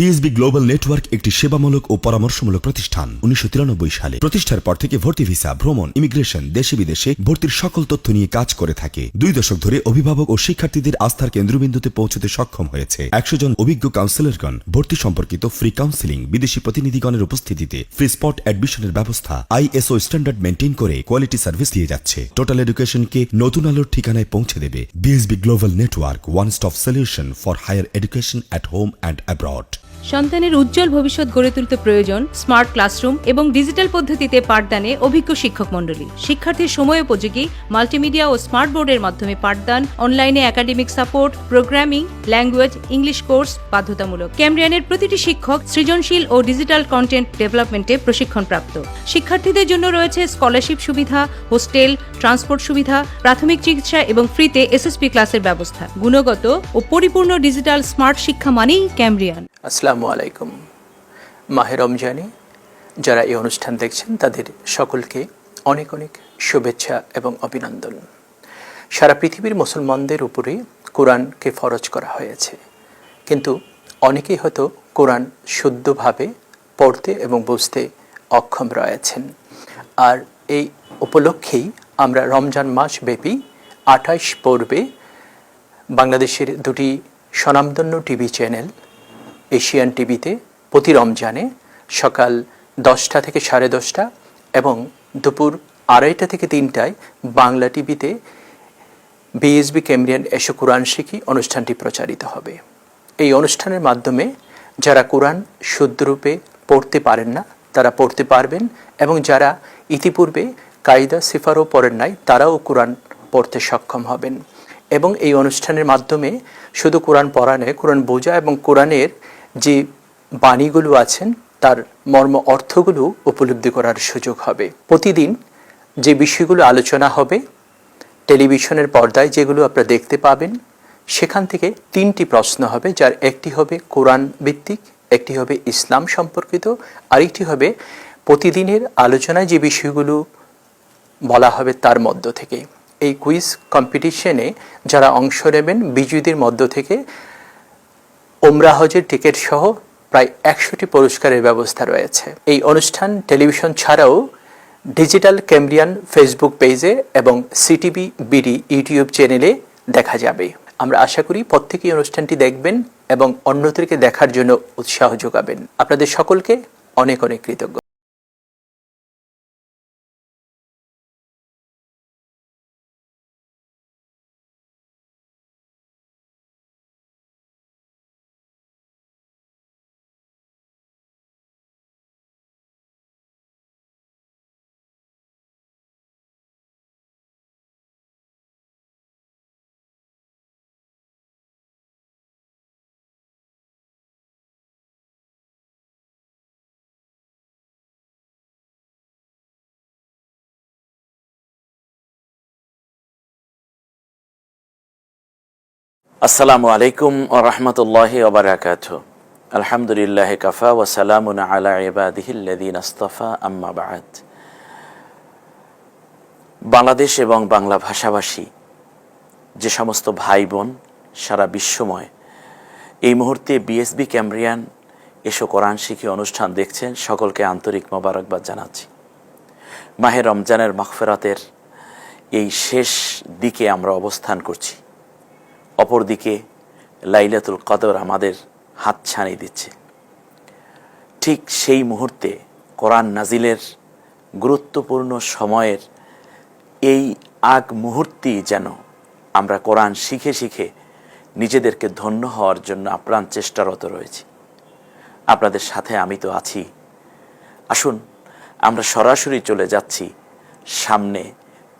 BSB global network একটি সেবামূলক ও পরামর্শমূলক প্রতিষ্ঠান, উনিশশো তিরানব্বই সালে। প্রতিষ্ঠার পর থেকে ভর্তি ভিসা, ভ্রমণ, ইমিগ্রেশন, দেশে বিদেশে ভর্তির সকল তথ্য নিয়ে কাজ করে থাকে। দুই দশক ধরে অভিভাবক ও শিক্ষার্থীদের আস্থার কেন্দ্রবিন্দুতে পৌঁছতে সক্ষম হয়েছে। একশো জন অভিজ্ঞ কাউন্সিলরগণ ভর্তি সম্পর্কিত ফ্রি কাউন্সিলিং বিদেশি প্রতিনিধিগণের উপস্থিতিতে ফ্রি স্পট অ্যাডমিশনের ব্যবস্থা আইএসও স্ট্যান্ডার্ড মেনটেন করে কোয়ালিটি সার্ভিস দিয়ে যাচ্ছে। টোটাল এডুকেশনকে নতুন আলোর ঠিকানায় পৌঁছে দেবে BSB global network one stop solution for higher education at home and abroad সন্তানের উজ্জ্বল ভবিষ্যৎ গড়ে তুলতে প্রয়োজন স্মার্ট ক্লাসরুম এবং ডিজিটাল পদ্ধতিতে পাঠদানে অভিজ্ঞ শিক্ষক মণ্ডলী। শিক্ষার্থীর সময় উপযোগী মাল্টিমিডিয়া ও স্মার্ট বোর্ডের মাধ্যমে পাঠদান, অনলাইনে academic support, programming, language, English course বাধ্যতামূলক। ক্যামরিয়ানের প্রতিটি শিক্ষক সৃজনশীল ও ডিজিটাল কন্টেন্ট ডেভেলপমেন্টে প্রশিক্ষণপ্রাপ্ত। শিক্ষার্থীদের জন্য রয়েছে স্কলারশিপ সুবিধা, হোস্টেল, ট্রান্সপোর্ট সুবিধা, প্রাথমিক চিকিৎসা এবং ফ্রিতে এসএসপি ক্লাসের ব্যবস্থা। গুণগত ও পরিপূর্ণ ডিজিটাল স্মার্ট শিক্ষা মানেই ক্যামরিয়ান আসসালামু আলাইকুম। মাহে রমজানে যারা এই অনুষ্ঠান দেখছেন, তাদের সকলকে অনেক অনেক শুভেচ্ছা এবং অভিনন্দন। সারা পৃথিবীর মুসলমানদের উপরে কোরআনকে ফরজ করা হয়েছে। কিন্তু অনেকেই হয়তো কোরআন শুদ্ধভাবে পড়তে এবং বুঝতে অক্ষম রয়েছেন। আর এই উপলক্ষেই আমরা রমজান মাস ব্যাপী আঠাইশ পর্বে বাংলাদেশের দুটি স্বনামধন্য টিভি চ্যানেল এশিয়ান টিভিতে প্রতি রমজানে সকাল দশটা থেকে সাড়ে দশটা এবং দুপুর আড়াইটা থেকে তিনটায় বাংলা টিভিতে বিএসবি ক্যামরিয়ান এসো কোরআন শিখি, অনুষ্ঠানটি প্রচারিত হবে। এই অনুষ্ঠানের মাধ্যমে যারা কোরআন শুদ্ধরূপে পড়তে পারেন না, তারা পড়তে পারবেন এবং যারা ইতিপূর্বে কায়দা সিফারও পড়েন নাই, তারাও কোরআন পড়তে সক্ষম হবেন। এবং এই অনুষ্ঠানের মাধ্যমে শুধু কোরআন পড়া নয়, কোরআন বোঝা এবং কোরআনের যে বাণীগুলো আছেন, তার মর্ম অর্থগুলো উপলব্ধি করার সুযোগ হবে। প্রতিদিন যে বিষয়গুলো আলোচনা হবে, টেলিভিশনের পর্দায় যেগুলো আপনারা দেখতে পাবেন, সেখান থেকে তিনটি প্রশ্ন হবে, যার একটি হবে কোরআন ভিত্তিক, একটি হবে ইসলাম সম্পর্কিত, আরেকটি হবে প্রতিদিনের আলোচনায় যে বিষয়গুলো বলা হবে তার মধ্য থেকে। এই কুইজ কম্পিটিশনে যারা অংশ নেবেন, বিজয়ীদের মধ্য থেকে ওমরা হজের টিকিট সহ প্রায় একশোটি পুরস্কারের ব্যবস্থা রয়েছে। এই অনুষ্ঠান টেলিভিশন ছাড়াও ডিজিটাল ক্যামরিয়ান ফেসবুক পেজে এবং সিটিভি, বিডি, ইউটিউব চ্যানেলে দেখা যাবে। আমরা আশা করি প্রত্যেকেই অনুষ্ঠানটি দেখবেন এবং অন্যদেরকে দেখার জন্য উৎসাহ যোগাবেন। আপনাদের সকলকে অনেক অনেক কৃতজ্ঞ। আসসালামু আলাইকুম রহমতুল্লাহ ওবরাকাত আলহামদুলিল্লাহ কাফা ও আলা ইবাদিহিল্লাদিন আস্তফা, আম্মা বাদ। বাংলাদেশ এবং বাংলা ভাষাভাষী যে সমস্ত ভাই বোন সারা বিশ্বময়, এই মুহূর্তে বিএসবি ক্যামরিয়ান এসো কোরআন শিখি অনুষ্ঠান দেখছেন, সকলকে আন্তরিক মোবারকবাদ জানাচ্ছি। মাহে রমজানের মাগফেরাতের এই শেষ দিকে আমরা অবস্থান করছি। অপরদিকে লাইলাতুল কদর আমাদের হাতছানি দিচ্ছে। ঠিক সেই মুহূর্তে কোরআন নাজিলের গুরুত্বপূর্ণ সময়ের এই আগ মুহূর্তেই যেন আমরা কোরআন শিখে শিখে নিজেদেরকে ধন্য হওয়ার জন্য আপ্রাণ চেষ্টারত রয়েছি। আপনাদের সাথে আমি তো আছি। আসুন, আমরা সরাসরি চলে যাচ্ছি সামনে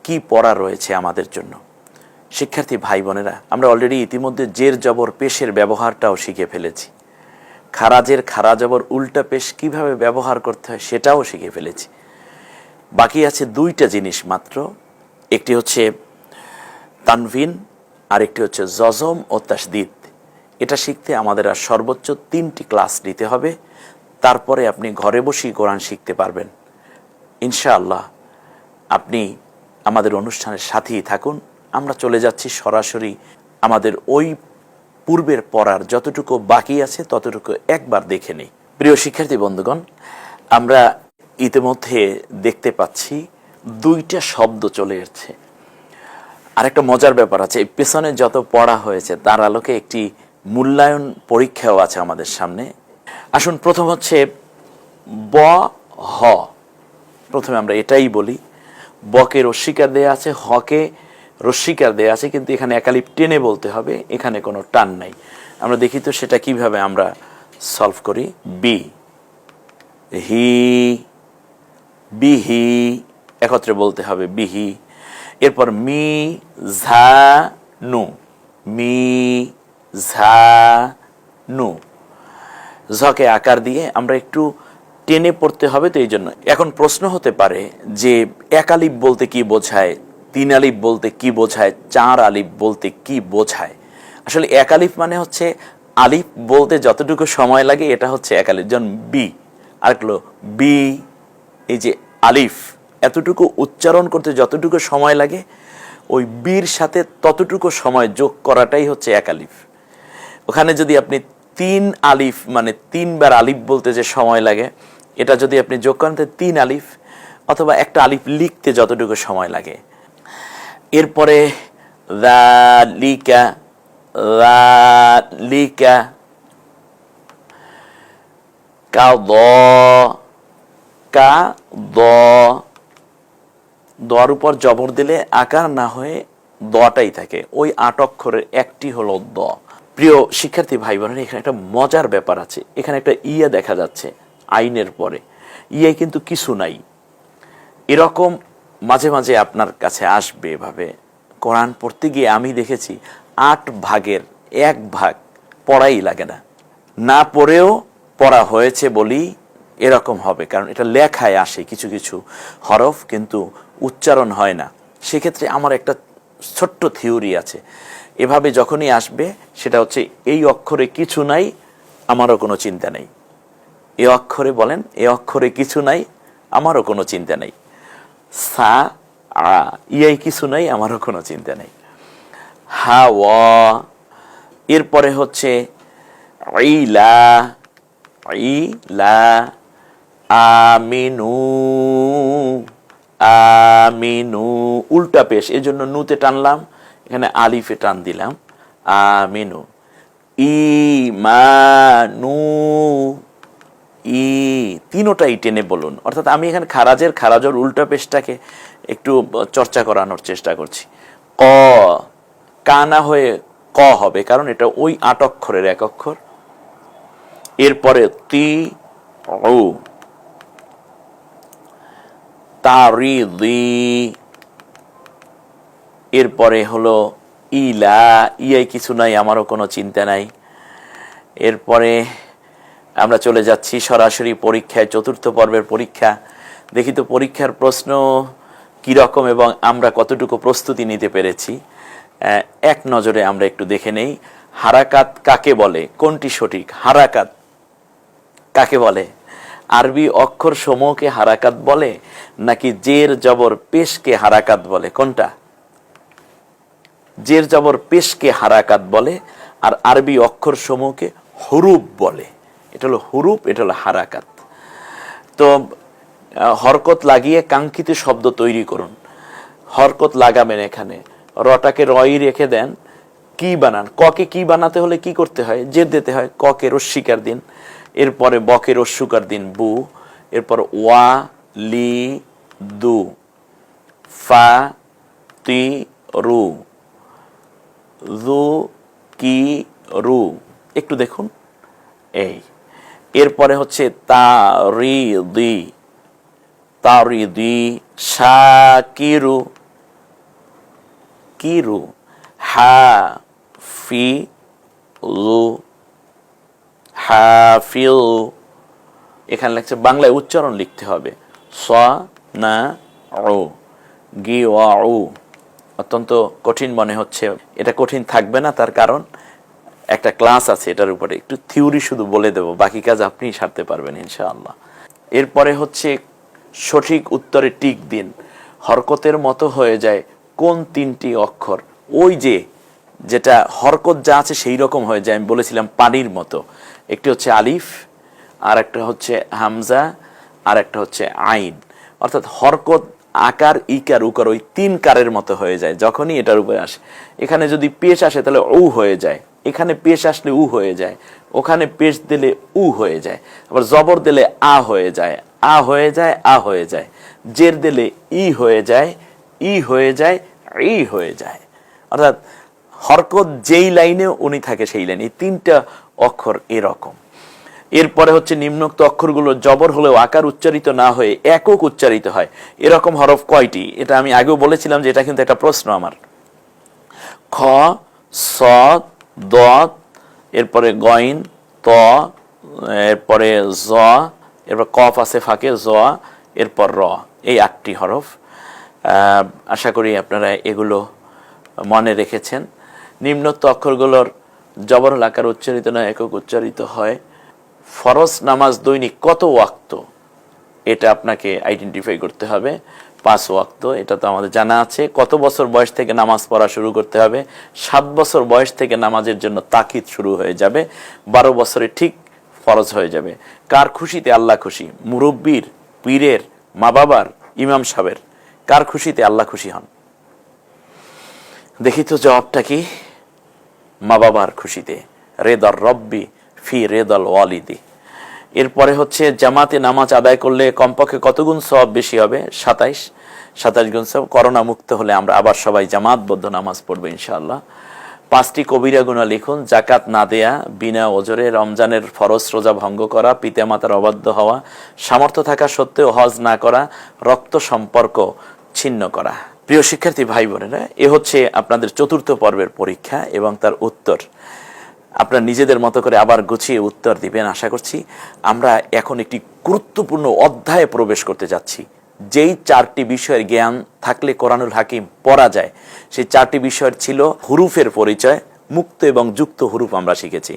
কি পড়া রয়েছে আমাদের জন্য। শিক্ষার্থী ভাই বোনেরা, আমরা অলরেডি ইতিমধ্যে জের জবর পেশের ব্যবহারটাও শিখে ফেলেছি। খারাজের খারা জবর উল্টা পেশ কীভাবে ব্যবহার করতে হয় সেটাও শিখে ফেলেছি। বাকি আছে দুইটা জিনিস মাত্র, একটি হচ্ছে তানভিন আর একটি হচ্ছে জজম ও তাসদিদ এটা শিখতে আমাদের আর সর্বোচ্চ তিনটি ক্লাস নিতে হবে, তারপরে আপনি ঘরে বসেই কোরআন শিখতে পারবেন। ইনশাআল্লাহ, আপনি আমাদের অনুষ্ঠানের সাথেই থাকুন। আমরা চলে যাচ্ছি সরাসরি আমাদের ওই পূর্বের পড়ার যতটুকু বাকি আছে ততটুকু একবার দেখে নিই। প্রিয় শিক্ষার্থী বন্ধুগণ, আমরা ইতিমধ্যে দেখতে পাচ্ছি দুইটা শব্দ চলে এসছে। আরেকটা মজার ব্যাপার আছে পেছনে যত পড়া হয়েছে তার আলোকে একটি মূল্যায়ন পরীক্ষাও আছে আমাদের সামনে। আসুন, প্রথম হচ্ছে ব, হ। প্রথমে আমরা এটাই বলি। বকে রস্বীকার দেয়া আছে, হকে রস্বীকার দেয়া আছে, কিন্তু এখানে একালিপ টেনে বলতে হবে, এখানে কোনো টান নাই। আমরা দেখি তো সেটা কীভাবে আমরা সলভ করি। বি হি, বিহি, একত্রে বলতে হবে বিহি। এরপর মি, ঝা, নু। মি, ঝা, নু। ঝকে আকার দিয়ে আমরা একটু টেনে পড়তে হবে, তো এই জন্য। এখন প্রশ্ন হতে পারে যে একালিপ বলতে কি বোঝায়? তিন আলিফ বলতে কি বোঝায়, চার আলিফ বলতে কি বোঝায়? আসলে এক আলিফ মানে হচ্ছে আলিফ বলতে যতটুকু সময় লাগে এটা হচ্ছে এক আলিফ। যেমন বি আর বি এই যে আলিফ, এতটুকু উচ্চারণ করতে যতটুকু সময় লাগে, ওই বীর সাথে ততটুকু সময় যোগ করাটাই হচ্ছে এক আলিফ। ওখানে যদি আপনি তিন আলিফ মানে তিনবার আলিফ বলতে যে সময় লাগে, এটা যদি আপনি যোগ করেন, তাহলে তিন আলিফ, অথবা একটা আলিফ লিখতে যতটুকু সময় লাগে। এরপরে লিকা লিকা কা দ কা দ দর উপর জবর দিলে আকার না হয়ে দটাই থাকে। ওই আট অক্ষরের একটি হলো দ। প্রিয় শিক্ষার্থী ভাই বোনেরা এখানে একটা মজার ব্যাপার আছে। এখানে একটা ইয়া দেখা যাচ্ছে আইনের পরে। ইয়ে কিন্তু কিছু নাই। এরকম মাঝে মাঝে আপনার কাছে আসবে এভাবে। কোরআন পড়তে গিয়ে আমি দেখেছি আট ভাগের এক ভাগ পড়াই লাগে না। না পড়েও পড়া হয়েছে বলি এরকম হবে, কারণ এটা লেখায় আসে কিছু কিছু হরফ কিন্তু উচ্চারণ হয় না। সেক্ষেত্রে আমার একটা ছোট্ট থিওরি আছে। এভাবে যখনই আসবে সেটা হচ্ছে এই অক্ষরে কিছু নাই, আমারও কোনো চিন্তা নেই। এ অক্ষরে বলেন, এ অক্ষরে কিছু নাই, আমারও কোনো চিন্তা নেই। সা, আ, ইয়াই কিছু নাই, আমারও কোনো চিন্তা নেই। হা, ওয়া, এরপরে হচ্ছে ইলা ইলা আমিনু আমিনু, উল্টা পেশ এই জন্য নুতে টানলাম, এখানে আলিফে টান দিলাম, আমিনু ইমানু ই তিনোটাই টেনে বলুন। অর্থাৎ আমি এখানে খারাজের খারাজের উল্টা পেশটাকে একটু চর্চা করানোর চেষ্টা করছি। ক, কানা হয়ে ক হবে, কারণ এটা ওই আট অক্ষরের এক অক্ষর। এরপরে তি ও তারিদি এরপরে হলো ইলা ইয়াই কিছু নাই, আমারও কোনো চিন্তা নাই। এরপরে আমরা চলে যাচ্ছি সরাসরি পরীক্ষায়, চতুর্থ পর্বের পরীক্ষা। দেখি তো পরীক্ষার প্রশ্ন কি রকম এবং আমরা কতটুকু প্রস্তুতি নিতে পেরেছি। এক নজরে আমরা একটু দেখে নেই। হারাকাত কাকে বলে? কোনটি সঠিক? হারাকাত কাকে বলে? আরবি অক্ষর সমূহকে হারাকাত বলে নাকি জের জবর পেশকে হারাকাত বলে? কোনটা? জের জবর পেশকে হারাকাত বলে আর আরবি অক্ষর সমূহকে হরুপ বলে। এটা হলো হুরুপ, এটা হলো হারাকাত। তো হরকত লাগিয়ে কাঙ্ক্ষিত শব্দ তৈরি করুন। হরকত লাগাবেন এখানে। রটাকে রই রেখে দেন। কি বানান? ককে কি বানাতে হলে কি করতে হয়? জের দিতে হয়। ককে রস্বীকার দিন। এরপরে বকে রস্যুকার দিন, বু। এরপর ওয়া, লি, দু। ফা, তি, রু। রু কি, রু। একটু দেখুন। এই। এরপরে হচ্ছে তা রি দি তারি দি শাকিরু, কিরু হা ফি লু হাফিল। এখানে লাগছে বাংলায় উচ্চারণ লিখতে হবে। স না ও গি উ অত্যন্ত কঠিন মনে হচ্ছে। এটা কঠিন থাকবে না, তার কারণ একটা ক্লাস আছে এটার উপরে। একটু থিওরি শুধু বলে দেব, বাকি কাজ আপনিই সারতে পারবেন ইনশাআল্লাহ। এরপরে হচ্ছে সঠিক উত্তরে টিক দিন। হরকতের মতো হয়ে যায় কোন তিনটি অক্ষর। ওই যে যেটা হরকত যা আছে সেই রকম হয়ে যায়, আমি বলেছিলাম পানির মতো। একটি হচ্ছে আলিফ আর একটা হচ্ছে হামজা আর একটা হচ্ছে আইন। অর্থাৎ হরকত, আকার, ইকার, উকার ওই তিন কারের মতো হয়ে যায়, যখনই এটার উপরে আসে। এখানে যদি পেশ আসে তাহলে ও হয়ে যায়। এখানে পেশ আসলে উ হয়ে যায়, ওখানে পেশ দিলে উ হয়ে যায়, আবার জবর দিলে আ হয়ে যায়, আ হয়ে যায়, আ হয়ে যায়, জের দিলে ই হয়ে যায়, ই হয়ে যায়, ই হয়ে যায়। অর্থাৎ হরকত যেই লাইনে উনি থাকে সেই লাইনে তিনটা অক্ষর এরকম। এরপরে হচ্ছে নিম্নোক্ত অক্ষরগুলো জবর হলেও আকার উচ্চারিত না হয়ে একক উচ্চারিত হয়। এরকম হরফ কয়টি? এটা আমি আগেও বলেছিলাম যে এটা কিন্তু একটা প্রশ্ন আমার। খ, স দ, এরপরে গইন, ত, এরপরে জ, এরপর কফ আছে ফাঁকে, জ, এরপর র, এই আটটি হরফ। আশা করি আপনারা এগুলো মনে রেখেছেন। নিম্নোক্ত অক্ষরগুলোর জবরল আকার উচ্চারিত না, একক উচ্চারিত হয়। ফরজ নামাজ দৈনিক কত ওয়াক্ত? এটা আপনাকে আইডেন্টিফাই করতে হবে। পাঁচ ওয়াক্ত, এটা তো আমাদের জানা আছে। কত বছর বয়স থেকে নামাজ পড়া শুরু করতে হবে? সাত বছর বয়স থেকে নামাজের জন্য তাকিদ শুরু হয়ে যাবে। বারো বছরে ঠিক ফরজ হয়ে যাবে। কার খুশিতে আল্লাহ খুশি? মুরব্বীর, পীরের মা বাবার ইমাম সাহেবের। কার খুশিতে আল্লাহ খুশি হন? দেখি তো জবাবটা কি? মা বাবার খুশিতে। রেদর রব্বি ফি রেদল ওয়ালিদি। এরপরে হচ্ছে জামাতে নামাজ আদায় করলে কমপক্ষে কত গুণ সব বেশি হবে? সাতাইশ। সাতাইশ গুণ সব করোনা মুক্ত হলে আমরা আবার সবাই জামাতবদ্ধ নামাজ পড়ব ইনশাআল্লাহ। পাঁচটি কবিরা গুণা লিখুন। জাকাত না দেয়া, বিনা ওজরে, রমজানের ফরজ রোজা ভঙ্গ করা, পিতামাতার অবাধ্য হওয়া, সামর্থ্য থাকা সত্ত্বেও হজ না করা, রক্ত সম্পর্ক ছিন্ন করা। প্রিয় শিক্ষার্থী ভাই বোনেরা, এ হচ্ছে আপনাদের চতুর্থ পর্বের পরীক্ষা এবং তার উত্তর। আপনারা নিজেদের মতো করে আবার গুছিয়ে উত্তর দিবেন, আশা করছি। আমরা এখন একটি গুরুত্বপূর্ণ অধ্যায়ে প্রবেশ করতে যাচ্ছি। যেই চারটি বিষয়ের জ্ঞান থাকলে কোরআনুল হাকিম পড়া যায়, সেই চারটি বিষয়ের ছিল হুরুফের পরিচয়, মুক্ত এবং যুক্ত হুরুফ আমরা শিখেছি।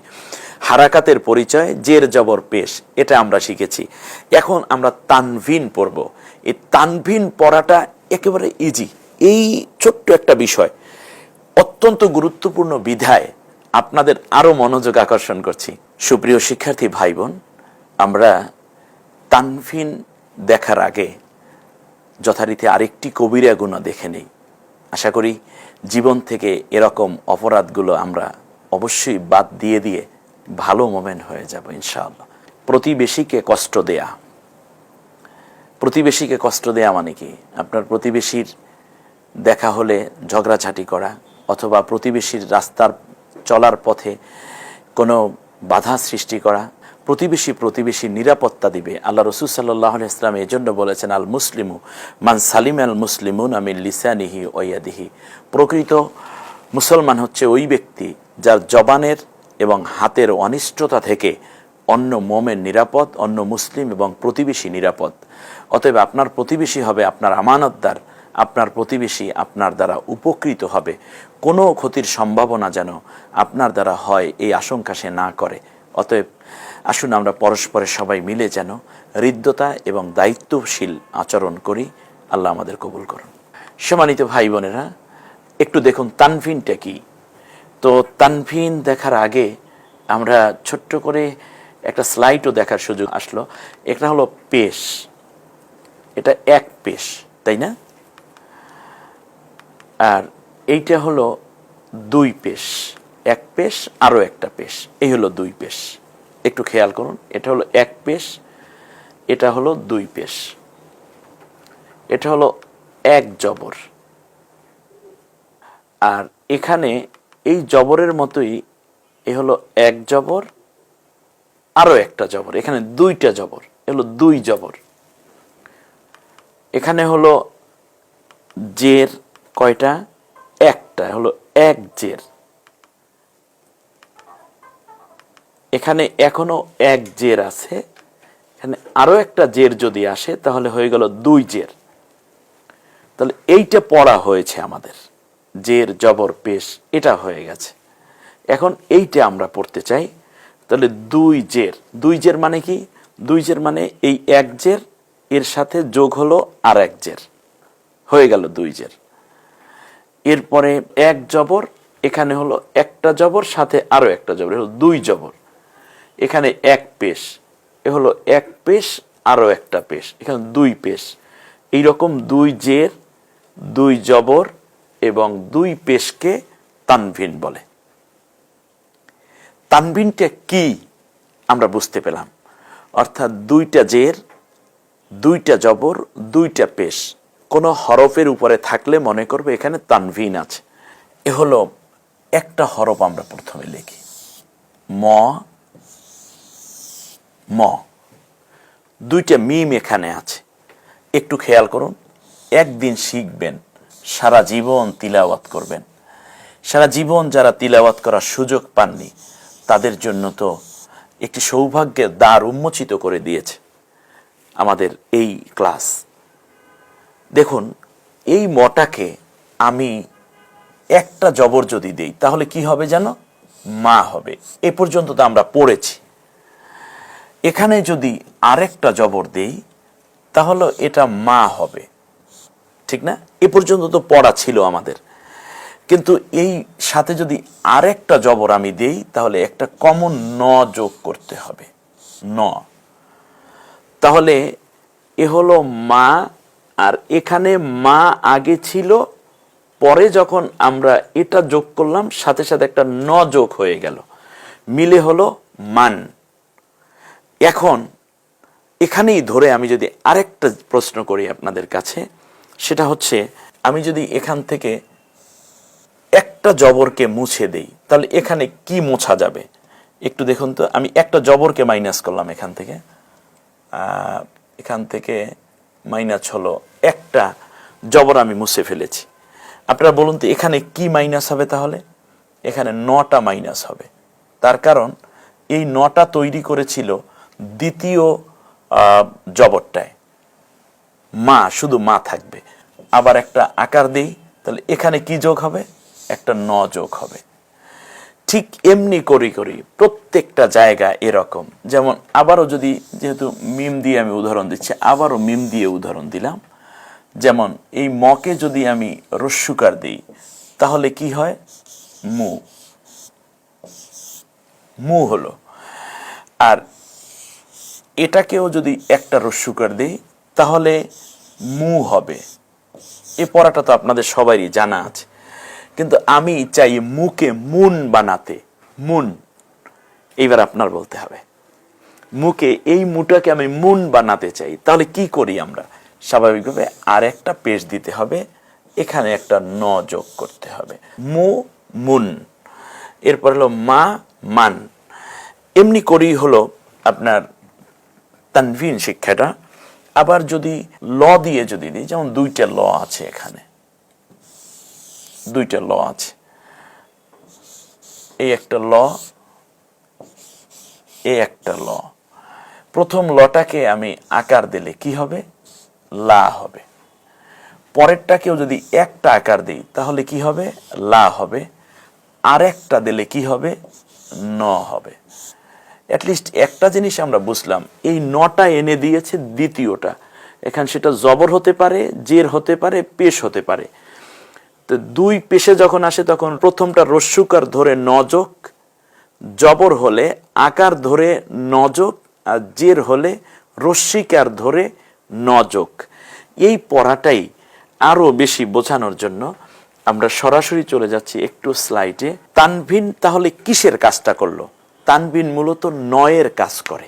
হারাকাতের পরিচয়, জের জবর পেশ, এটা আমরা শিখেছি। এখন আমরা তানভিন পড়ব। এই তানভিন পড়াটা একেবারে ইজি এই ছোট্ট একটা বিষয়, অত্যন্ত গুরুত্বপূর্ণ বিধায় আপনাদের আরও মনোযোগ আকর্ষণ করছি। সুপ্রিয় শিক্ষার্থী ভাই বোন আমরা তানফিন দেখার আগে যথারীতি আরেকটি কবিরা গুণা দেখে নেই। আশা করি জীবন থেকে এরকম অপরাধগুলো আমরা অবশ্যই বাদ দিয়ে দিয়ে ভালো মোমেন্ট হয়ে যাব ইনশাআল্লাহ। প্রতিবেশীকে কষ্ট দেয়া। প্রতিবেশীকে কষ্ট দেয়া মানে কি? আপনার প্রতিবেশীর দেখা হলে ঝগড়াঝাটি করা অথবা প্রতিবেশীর রাস্তার চলার পথে কোনো বাধা সৃষ্টি করা, প্রতিবেশী প্রতিবেশী নিরাপত্তা দিবে। আল্লাহ রসুল সাল্লাহ ইসলাম এই জন্য বলেছেন, আল মুসলিমু মান সালিম আল মুসলিমুন আমিল লিসানিহি ওয়াদিহি প্রকৃত মুসলমান হচ্ছে ওই ব্যক্তি যার জবানের এবং হাতের অনিষ্টতা থেকে অন্য মোমের নিরাপদ, অন্য মুসলিম এবং প্রতিবেশী নিরাপদ। অতএব আপনার প্রতিবেশী হবে আপনার আমানতদার, আপনার প্রতিবেশী আপনার দ্বারা উপকৃত হবে। কোনো ক্ষতির সম্ভাবনা যেন আপনার দ্বারা হয়, এই আশঙ্কা সে না করে। অতএব আসুন আমরা পরস্পরের সবাই মিলে যেন হৃদ্যতা এবং দায়িত্বশীল আচরণ করি। আল্লাহ আমাদের কবুল করুন। সম্মানিত ভাই বোনেরা, একটু দেখুন তানভিনটা কি। তো তানভিন দেখার আগে আমরা ছোট্ট করে একটা স্লাইডও দেখার সুযোগ আসলো। এটা হলো পেশ। এটা এক পেশ, তাই না? আর এইটা হলো দুই পেশ, এক পেশ আরও একটা পেশ, এই হলো দুই পেশ। একটু খেয়াল করুন, এটা হলো এক পেশ, এটা হলো দুই পেশ। এটা হলো এক জবর। আর এখানে এই জবরের মতোই এ হলো এক জবর, আরও একটা জবর। এখানে দুইটা জবর, এ হলো দুই জবর। এখানে হলো জের কয়টা? একটা হলো এক জের। এখানে এখনও এক জের আছে। এখানে আরও একটা জের যদি আসে, তাহলে হয়ে গেল দুই জের। তাহলে এইটা পড়া হয়েছে আমাদের। জের, জবর, পেশ, এটা হয়ে গেছে। এখন এইটা আমরা পড়তে চাই। তাহলে দুই জের। দুই জের মানে কি? দুই জের মানে এই এক জের, এর সাথে যোগ হলো আর এক জের। হয়ে গেল দুই জের। এরপরে এক জবর, এখানে হলো একটা জবর, সাথে আরও একটা জবর হলো দুই জবর। এখানে এক পেশ, এ হলো এক পেশ, আরও একটা পেশ, এখানে দুই পেশ। এইরকম দুই জের, দুই জবর এবং দুই পেশকে তানভিন বলে। তানভিনটা কি আমরা বুঝতে পেলাম। অর্থাৎ দুইটা জের, দুইটা জবর, দুইটা পেশ। কোনো হরফের উপরে থাকলে মনে করবে এখানে তানভিন আছে। এ হলো একটা হরফ আমরা প্রথমে লিখি। ম ম। দুইটা মিম এখানে আছে। একটু খেয়াল করুন, একদিন শিখবেন, সারা জীবন তিলাওয়াত করবেন। সারা জীবন যারা তিলাওয়াত করার সুযোগ পাননি, তাদের জন্য তো একটি সৌভাগ্যের দ্বার উন্মোচিত করে দিয়েছে আমাদের এই ক্লাস। দেখুন, এই মটাকে আমি একটা জবর যদি দেই, তাহলে কি হবে জানো? মা হবে। এ পর্যন্ত তো আমরা পড়েছি। এখানে যদি আরেকটা জবর দেই, তাহলে এটা মা হবে। ঠিক না? এ পর্যন্ত তো পড়া ছিল আমাদের। কিন্তু এই সাথে যদি আরেকটা জবর আমি দেই, তাহলে একটা কমন ন যোগ করতে হবে। ন। তাহলে এ হলো মা আর এখানে মা আগে ছিল, পরে যখন আমরা এটা যোগ করলাম, সাথে সাথে একটা ন যোগ হয়ে গেল। মিলে হলো মান। এখন, এখানেই ধরে আমি যদি আরেকটা প্রশ্ন করি আপনাদের কাছে, সেটা হচ্ছে, আমি যদি এখান থেকে একটা জবরকে মুছে দেই, তাহলে এখানে কি মোছা যাবে? একটু দেখুন তো, আমি একটা জবরকে মাইনাস করলাম এখান থেকে। এখান থেকে মাইনাস হলো একটা জবর আমি মুছে ফেলেছি। আপনারা বলুন তো, এখানে কি মাইনাস হবে তাহলে? এখানে নটা মাইনাস হবে। তার কারণ এই নটা তৈরি করেছিল দ্বিতীয় জবরটায়। মা, শুধু মা থাকবে। আবার একটা আকার দিই, তাহলে এখানে কি যোগ হবে? একটা ন যোগ হবে। ঠিক এমনি করি করি, প্রত্যেকটা জায়গা এরকম। যেমন আবারও যদি যেহেতু মিম দিয়ে আমি উদাহরণ দিচ্ছি, আবারও মিম দিয়ে উদাহরণ দিলাম। যেমন এই মকে যদি আমি রস্যুকার দিই, তাহলে কি হয়? মু। মু হলো। আর এটাকেও যদি একটা রস্যুকার দিই, তাহলে মু হবে। এ পড়াটা তো আপনাদের সবারই জানা আছে। কিন্তু আমি চাই মুকে মুন বানাতে, মুন। এইবার আপনার বলতে হবে মুকে এই মুটাকে আমি মুন বানাতে চাই, তাহলে কি করি আমরা? স্বাভাবিকভাবে আর একটা পেশ দিতে হবে, এখানে একটা ন যোগ করতে হবে। মু, মুন। এরপর হলো মা, মান। এমনি করেই হলো আপনার তানভিন শিক্ষাটা। আবার যদি ল দিয়ে যদি দিই, যেমন দুইটা ল আছে এখানে। দুইটা ল আছে। এই একটা ল, এই একটা ল। প্রথম লটাকে আমি আকার দিলে কি হবে? লা হবে। পরেরটাকেও যদি একটা আকার দিই, তাহলে কি হবে? লা হবে। আর একটা দিলে কি হবে? ন হবে। অ্যাটলিস্ট একটা জিনিস আমরা বুঝলাম, এই নটা এনে দিয়েছে দ্বিতীয়টা। এখানে সেটা জবর হতে পারে, জের হতে পারে, পেশ হতে পারে। তো দুই পেশে যখন আসে, তখন প্রথমটা রস্যুকার ধরে নজক। জবর হলে আকার ধরে নজক আর জের হলে রস্যিকার ধরে নজক। এই পড়াটাই আরও বেশি বোঝানোর জন্য আমরা সরাসরি চলে যাচ্ছি একটু স্লাইডে। তানভিন তাহলে কিসের কাজটা করল? তানভিন মূলত নয়ের কাজ করে।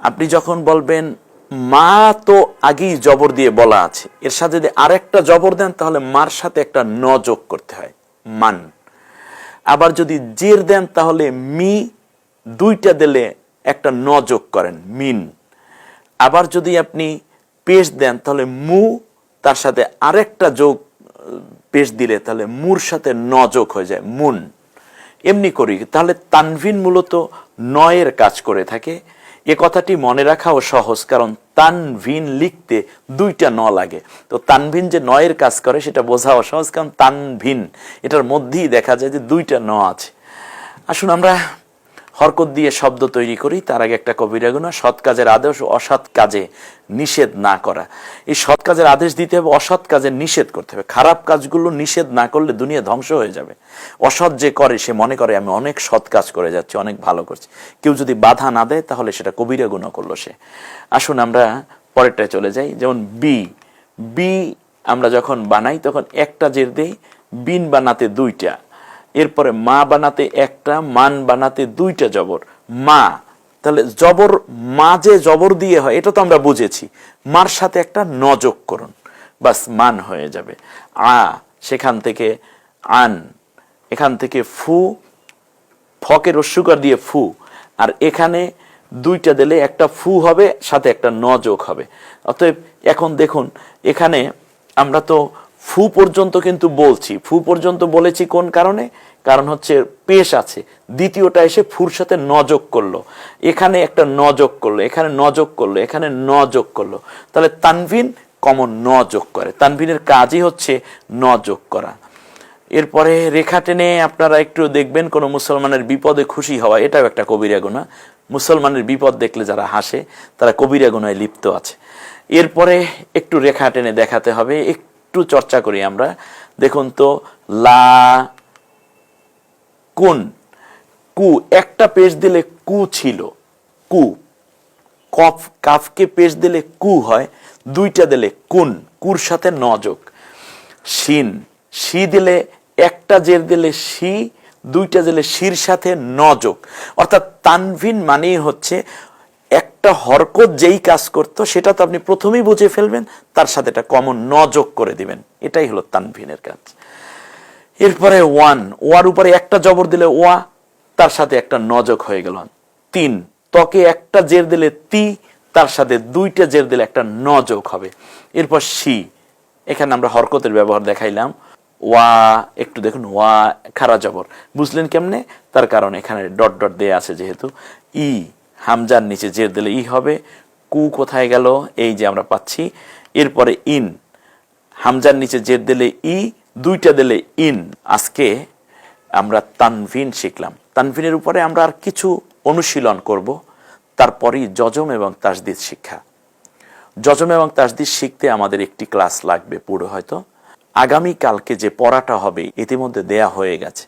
আপনি যখন বলবেন মা তো আগেই জবর দিয়ে বলা আছে। এর সাথে যদি আরেকটা জবর দেন, তাহলে মার সাথে একটা ন যোগ করতে হয়। মান। আবার যদি জের দেন, তাহলে মি দুইটা দিলে একটা ন যোগ করেন, মিন। আবার যদি আপনি পেশ দেন, তাহলে মু তার সাথে আরেকটা যোগ, পেশ দিলে, তাহলে মুর সাথে ন যোগ হয়ে যায়, মুন। এমনি করি। তাহলে তানভিন মূলত নয়ের কাজ করে থাকে। এ কথাটি মনে রাখাও সহজ, কারণ তানভিন লিখতে দুইটা ন লাগে। তো তানভিন যে নয়ের কাজ করে, সেটা বোঝাও সহজ, কারণ তানভিন, এটার মধ্যেই দেখা যায় যে দুইটা ন আছে। আসুন আমরা হরকত দিয়ে শব্দ তৈরি করি, তার আগে একটা কবিরা গুণা সৎ কাজের আদেশ অসৎ কাজে নিষেধ না করা। এই সৎ কাজের আদেশ দিতে হবে, অসৎ কাজে নিষেধ করতে হবে। খারাপ কাজগুলো নিষেধ না করলে দুনিয়া ধ্বংস হয়ে যাবে। অসৎ যে করে, সে মনে করে, আমি অনেক সৎ কাজ করে যাচ্ছি, অনেক ভালো করছি। কেউ যদি বাধা না দেয়, তাহলে সেটা কবিরা গুণা করল সে। আসুন আমরা পরেরটায় চলে যাই, যেমন বি। বি আমরা যখন বানাই, তখন একটা জের দিই, বিন বানাতে দুইটা। এরপরে মা বানাতে একটা, মান বানাতে দুইটা জবর। মা, তাহলে জবর মা যে জবর দিয়ে হয়, এটা তো আমরা বুঝেছি। মার সাথে একটা নজক করুন, বাস মান হয়ে যাবে। আ, সেখান থেকে আন, এখান থেকে ফু ফকে রস্যুকার দিয়ে ফু। আর এখানে দুইটা দিলে একটা ফু হবে, সাথে একটা নজক হবে। অতএব এখন দেখুন, এখানে আমরা তো ফু পর্যন্ত কিন্তু বলছি। ফু পর্যন্ত বলেছি কোন কারণে? কারণ হচ্ছে পেশ আছে। দ্বিতীয়টা এসে ফুর সাথে নজক করল। এখানে একটা নজক করল, এখানে নজক করল, এখানে নজক করল। তাহলে তানভিন কমন নজক করে। তানভিনের কাজই হচ্ছে নজক করা। এরপরে রেখা টেনে আপনারা একটু দেখবেন কোনো মুসলমানের বিপদে খুশি হওয়া, এটাও একটা কবিরা গুণা। মুসলমানের বিপদ দেখলে যারা হাসে, তারা কবিরা গুণায় লিপ্ত আছে। এরপরে একটু রেখা টেনে দেখাতে হবে। একটু চর্চা করি আমরা। দেখুন তো, লা, কুন, কু, একটা পেজ দিলে কু ছিল, কু। কফ, কাফকে পেশ দিলে কু হয়, দুইটা দিলে কুন, কুর সাথে নজক শিন, শি দিলে একটা জের দিলে শি, দুইটা দিলে শির সাথে নজক অর্থাৎ তানভিন মানেই হচ্ছে একটা হরকত যেই কাজ করতো, সেটা তো আপনি প্রথমেই বুঝে ফেলবেন, তার সাথে এটা কমন নজক করে দিবেন। এটাই হলো তানভিনের কাজ। এরপরে ওয়ান, ওয়ার উপরে একটা জবর দিলে ওয়া, তার সাথে একটা নজক হয়ে গেল। তিন তকে একটা জের দিলে তি, তার সাথে দুইটা জের দিলে একটা নজক হবে। এরপর সি, এখানে আমরা হরকতের ব্যবহার দেখাইলাম। ওয়া, একটু দেখুন, ওয়া, খারা জবর। বুঝলেন কেমনে? তার কারণ এখানে ডট ডট দেয়া আছে যেহেতু। ই হামজার নিচে জের দিলে ই হবে। কু কোথায় গেল? এই যে আমরা পাচ্ছি। এরপরে ইন। হামজার নিচে জের দিলে ই, দুইটা দিলে ইন। আজকে আমরা তানভিন শিখলাম। তানভিনের উপরে আমরা আর কিছু অনুশীলন করব। তারপরেই যজম এবং তাসদিদ শিক্ষা। যজম এবং তাসদিদ শিখতে আমাদের একটি ক্লাস লাগবে পুরো হয়তো। আগামী কালকে যে পড়াটা হবে, ইতিমধ্যে দেয়া হয়ে গেছে।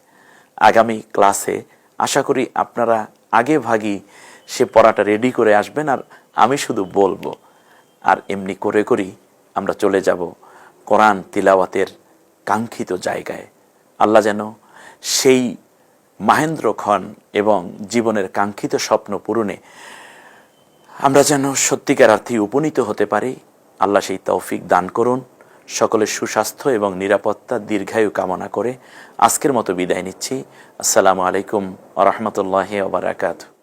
আগামী ক্লাসে আশা করি আপনারা আগে ভাগই সে পড়াটা রেডি করে আসবেন আর আমি শুধু বলব। আর এমনি করে করি আমরা চলে যাব কোরআন তিলাওয়াতের কাঙ্ক্ষিত জায়গায়। আল্লাহ যেন সেই মাহেন্দ্র খন এবং জীবনের কাঙ্ক্ষিত স্বপ্ন পূরণে আমরা যেন সত্যিকার অর্থে উপনীত হতে পারি। আল্লাহ সেই তৌফিক দান করুন, সকলের সুস্বাস্থ্য এবং নিরাপত্তা দীর্ঘায়ু কামনা করে আজকের মতো বিদায় নিচ্ছি। আসসালামু আলাইকুম আ রহমতুল্লাহ বারাকাতু